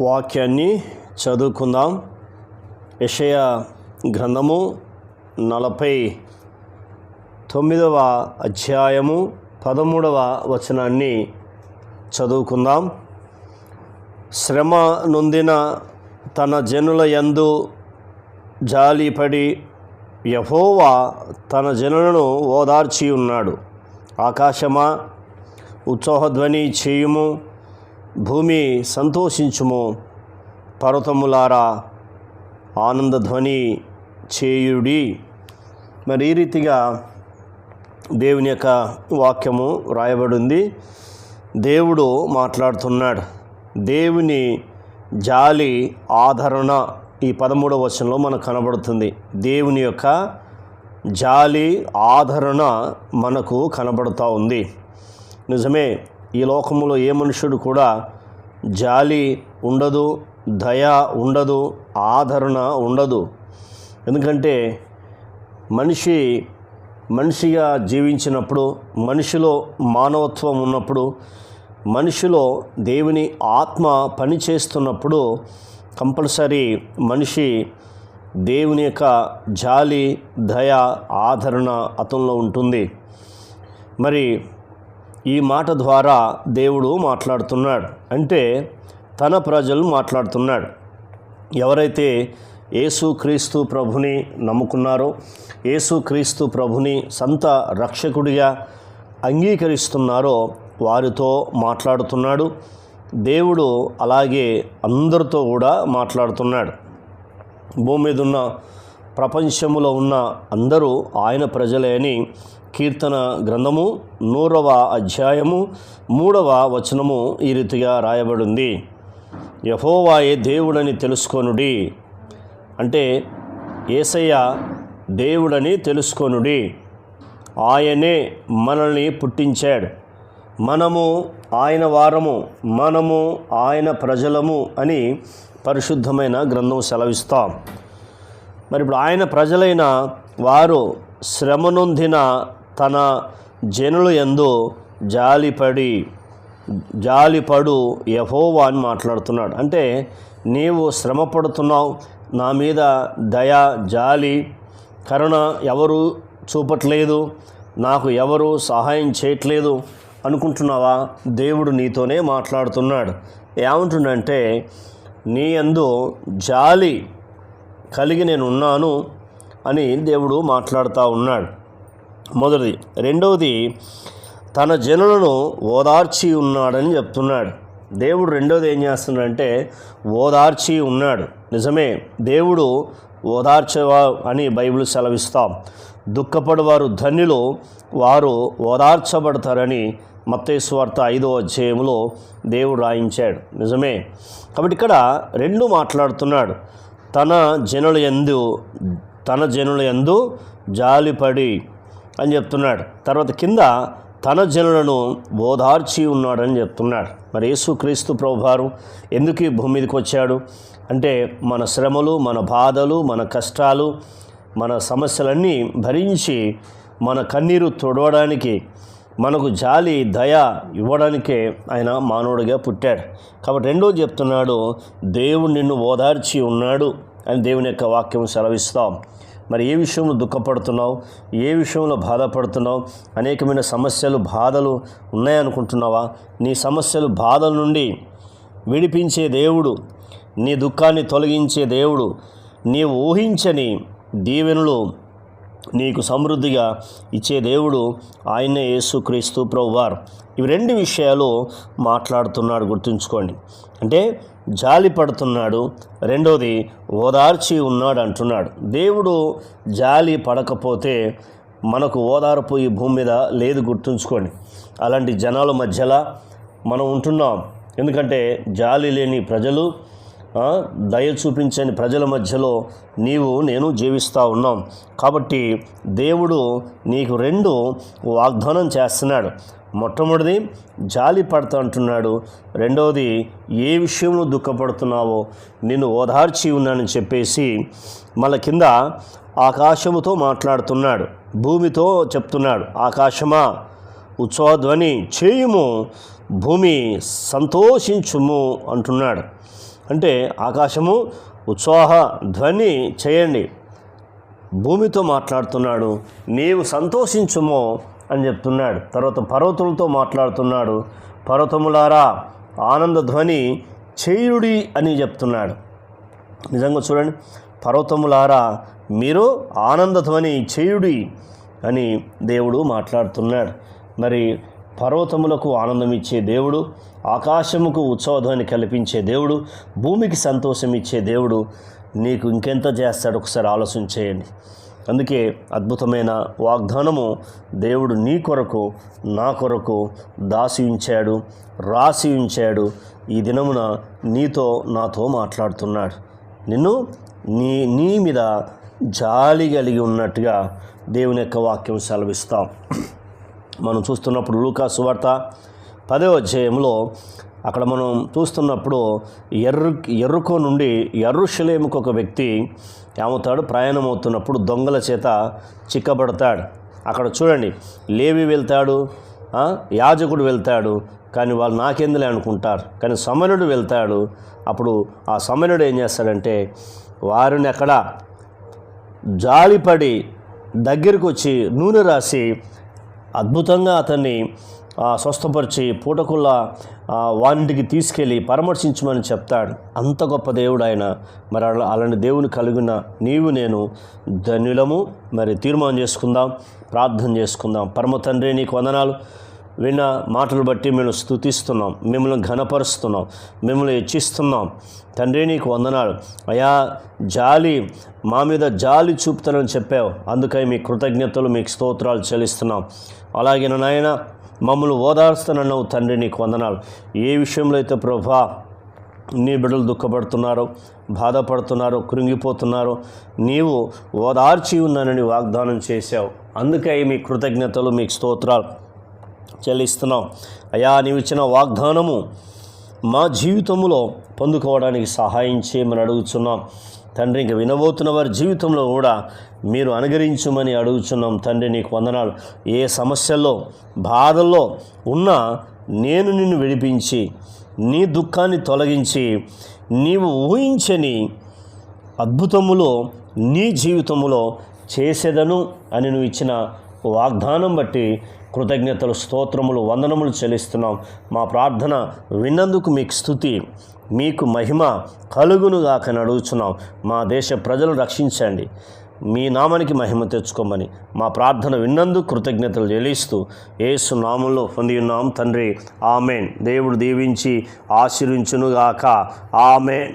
వాక్యాన్ని చదువుకుందాం. యషయ గ్రంథము నలభై తొమ్మిదవ అధ్యాయము పదమూడవ వచనాన్ని చదువుకుందాం. శ్రమ నొందిన తన జనుల యందు జాలిపడి యహోవా తన జనులను ఓదార్చి ఉన్నాడు ఆకాశమా ఉత్సాహధ్వని చేయుము భూమి సంతోషించుము. పర్వతములారా ఆనందధ్వని చేయుడి. మరి ఈ రీతిగా దేవుని యొక్క వాక్యము రాయబడింది దేవుడు మాట్లాడుతున్నాడు. దేవుని జాలి ఆదరణ ఈ పదమూడవ వచనంలో మనకు కనబడుతుంది. దేవుని యొక్క జాలి ఆదరణ మనకు కనబడుతూ ఉంది. నిజమే ఈ లోకములో ఏ మనుషుడు కూడా జాలి ఉండదు దయ ఉండదు ఆదరణ ఉండదు. ఎందుకంటే మనిషి మనిషిగా జీవించినప్పుడు మనిషిలో మానవత్వం ఉన్నప్పుడు మనిషిలో దేవుని ఆత్మ పనిచేస్తున్నప్పుడు కంపల్సరీ మనిషి దేవుని యొక్క జాలి దయ ఆదరణ అతనిలో ఉంటుంది. మరి ఈ మాట ద్వారా దేవుడు మాట్లాడుతున్నాడు. అంటే తన ప్రజలు మాట్లాడుతున్నాడు. ఎవరైతే యేసుక్రీస్తు ప్రభుని నమ్ముకున్నారో యేసుక్రీస్తు ప్రభుని సంత రక్షకుడిగా అంగీకరిస్తున్నారో వారితో మాట్లాడుతున్నాడు. దేవుడు అలాగే అందరితో కూడా మాట్లాడుతున్నాడు. భూమి మీద ఉన్న ప్రపంచములో ఉన్న అందరూ ఆయన ప్రజలే అని కీర్తన గ్రంథము నూరవ అధ్యాయము మూడవ వచనము ఈ రీతిగా రాయబడింది. యహోవాయే దేవుడని తెలుసుకొనుడి. అంటే ఏసయ్య దేవుడని తెలుసుకొనుడి. ఆయనే మనల్ని పుట్టించాడు. మనము ఆయన వారము మనము ఆయన ప్రజలము అని పరిశుద్ధమైన గ్రంథం సెలవిస్తాం. మరి ఇప్పుడు ఆయన ప్రజలైన వారు శ్రమనొందిన తన జనులు ఎందు జాలిపడి జాలిపడు యహోవా అని మాట్లాడుతున్నాడు. అంటే నీవు శ్రమ పడుతున్నావు నా మీద దయ జాలి కరుణ ఎవరు చూపట్లేదు నాకు ఎవరు సహాయం చేయట్లేదు అనుకుంటున్నావా? దేవుడు నీతోనే మాట్లాడుతున్నాడు. ఏమంటుండంటే నీ అందు జాలి కలిగి నేను ఉన్నాను అని దేవుడు మాట్లాడుతూ ఉన్నాడు. మొదటిది. రెండవది తన జనులను ఓదార్చి ఉన్నాడని చెప్తున్నాడు. దేవుడు రెండవది ఏం చేస్తున్నాడంటే ఓదార్చి ఉన్నాడు. నిజమే దేవుడు ఓదార్చేవా అని బైబిల్ సెలవిస్తాం. దుఃఖపడవారు ధన్యులు వారు ఓదార్చబడతారని మత్తేశ్వార్త ఐదో అధ్యాయంలో దేవుడు రాయించాడు. నిజమే. కాబట్టి ఇక్కడ రెండు మాట్లాడుతున్నాడు. తన జనుల ఎందు తన జనుల ఎందు జాలిపడి అని చెప్తున్నాడు. తర్వాత కింద తన జనులను ఓదార్చి ఉన్నాడని చెప్తున్నాడు. మరి యేసుక్రీస్తు ప్రభువారు ఎందుకు ఈ భూమి మీదకి వచ్చాడు? అంటే మన శ్రమలు మన బాధలు మన కష్టాలు మన సమస్యలన్నీ భరించి మన కన్నీరు తొడవడానికి మనకు జాలి దయ ఇవ్వడానికే ఆయన మానవుడిగా పుట్టాడు. కాబట్టి రెండో చెప్తున్నాడు దేవుడు నిన్ను ఓదార్చి ఉన్నాడు అని దేవుని యొక్క వాక్యం సెలవిస్తాం. మరి ఏ విషయంలో దుఃఖపడుతున్నావు? ఏ విషయంలో బాధపడుతున్నావు? అనేకమైన సమస్యలు బాధలు ఉన్నాయనుకుంటున్నావా? నీ సమస్యలు బాధల నుండి విడిపించే దేవుడు నీ దుఃఖాన్ని తొలగించే దేవుడు నీవు ఊహించని దీవెనలు నీకు సమృద్ధిగా ఇచ్చే దేవుడు ఆయనే యేసుక్రీస్తు ప్రభువారు. ఇవి రెండు విషయాలు మాట్లాడుతున్నాడు గుర్తుంచుకోండి. అంటే జాలి పడుతున్నాడు రెండోది ఓదార్చి ఉన్నాడు అంటున్నాడు. దేవుడు జాలి పడకపోతే మనకు ఓదార్పు ఈ భూమి మీద లేదు గుర్తుంచుకోండి. అలాంటి జనాల మధ్యలో మనం ఉంటున్నాం. ఎందుకంటే జాలి లేని ప్రజలు దయ చూపించని ప్రజల మధ్యలో నీవు నేను జీవిస్తూ ఉన్నాం. కాబట్టి దేవుడు నీకు రెండు వాగ్దానం చేస్తున్నాడు. మొట్టమొదటిది జాలి పడతా అంటున్నాడు. రెండవది ఏ విషయంలో దుఃఖపడుతున్నావో నిన్ను ఓదార్చి ఉన్నానని చెప్పేసి మళ్ళీ కింద ఆకాశముతో మాట్లాడుతున్నాడు. భూమితో చెప్తున్నాడు. ఆకాశమా ఉత్సవధ్వని చేయుము భూమి సంతోషించుము అంటున్నాడు. ఆకాశము ఉత్సాహ ధ్వని చేయండి. భూమితో మాట్లాడుతున్నాడు నీవు సంతోషించుమో అని చెప్తున్నాడు. తర్వాత పర్వతములతో మాట్లాడుతున్నాడు పర్వతములారా ఆనంద ధ్వని చేయుడి అని చెప్తున్నాడు. నిజంగా చూడండి పర్వతములారా మీరు ఆనందధ్వని చేయుడి అని దేవుడు మాట్లాడుతున్నాడు. మరి పర్వతములకు ఆనందం ఇచ్చే దేవుడు ఆకాశముకు ఉత్సవధ్వని కల్పించే దేవుడు భూమికి సంతోషం ఇచ్చే దేవుడు నీకు ఇంకెంత చేస్తాడు ఒకసారి ఆలోచన చేయండి. అందుకే అద్భుతమైన వాగ్దానము దేవుడు నీ కొరకు నా కొరకు దాసి ఉంచాడు రాసి ఉంచాడు. ఈ దినమున నీతో నాతో మాట్లాడుతున్నాడు. నిన్ను నీ నీ మీద జాలి కలిగి ఉన్నట్టుగా దేవుని యొక్క వాక్యం సెలవిస్తాం. మనం చూస్తున్నప్పుడు లూకా సువార్త పదో అధ్యాయంలో అక్కడ మనం చూస్తున్నప్పుడు ఎర్రు ఎర్రుకో నుండి ఎర్రుషలేముకు ఒక వ్యక్తి ఏమవుతాడు? ప్రయాణం అవుతున్నప్పుడు దొంగల చేత చిక్కబడతాడు. అక్కడ చూడండి లేవి వెళ్తాడు యాజకుడు వెళ్తాడు కానీ వాళ్ళు నాకెందులే అనుకుంటారు. కానీ సమరుడు వెళ్తాడు. అప్పుడు ఆ సమరుడు ఏం చేస్తాడంటే వారిని అక్కడ జాలిపడి దగ్గరికి వచ్చి నూనె రాసి అద్భుతంగా అతన్ని స్వస్థపరిచి పూటకుల ఆ, తీసుకెళ్ళి పరామర్శించమని చెప్తాడు. అంత గొప్ప దేవుడు ఆయన మరి అలా అలాంటి దేవుని కలిగిన నీవు నేను ధన్యులము. మరి తీర్మానం చేసుకుందాం ప్రార్థన చేసుకుందాం. పరమ తండ్రి నీకు వందనాలు. విన్న మాటలు బట్టి మేము స్తుతిస్తున్నాం మిమ్మల్ని ఘనపరుస్తున్నాం మిమ్మల్ని హెచ్చిస్తున్నాం. తండ్రి నీకు వందనాలు. అయా జాలి మా మీద జాలి చూపుతానని చెప్పావు. అందుకై మీ కృతజ్ఞతలు మీకు స్తోత్రాలు చెల్లిస్తున్నాం. అలాగే నాయన మమ్మల్ని ఓదార్స్తానన్నావు తండ్రి నీకు వందనాలు. ఏ విషయంలో అయితే ప్రభా నీ బిడ్డలు దుఃఖపడుతున్నారో బాధపడుతున్నారో కృంగిపోతున్నారు నీవు ఓదార్చి ఉన్నానని వాగ్దానం చేశావు. అందుకై మీ కృతజ్ఞతలు మీకు స్తోత్రాలు. చెల్లిస్తున్నాం. అయా నీవు ఇచ్చిన వాగ్దానము మా జీవితంలో పొందుకోవడానికి సహాయం చేయమని అడుగుతున్నాం తండ్రి ఇంక వినబోతున్న వారి జీవితంలో కూడా మీరు అనుగరించమని అడుగుతున్నాం తండ్రి నీకు వందనాలు. ఏ సమస్యల్లో బాధల్లో ఉన్నా నేను నిన్ను విడిపించి నీ దుఃఖాన్ని తొలగించి నీవు ఊహించని అద్భుతములో నీ జీవితములో చేసేదను అని నువ్వు ఇచ్చిన వాగ్దానం బట్టి కృతజ్ఞతలు స్తోత్రములు వందనములు చెల్లిస్తున్నాం. మా ప్రార్థన విన్నందుకు మీకు స్థుతి మీకు మహిమ కలుగునుగాక అడుగుచున్నాం. మా దేశ ప్రజలు రక్షించండి. మీ నామానికి మహిమ తెచ్చుకోమని మా ప్రార్థన విన్నందుకు కృతజ్ఞతలు చెల్లిస్తూ ఏసు నామంలో పొంది ఉన్నాం తండ్రి. ఆమెన్. దేవుడు దీవించి ఆశీర్వించునుగాక. ఆమెన్.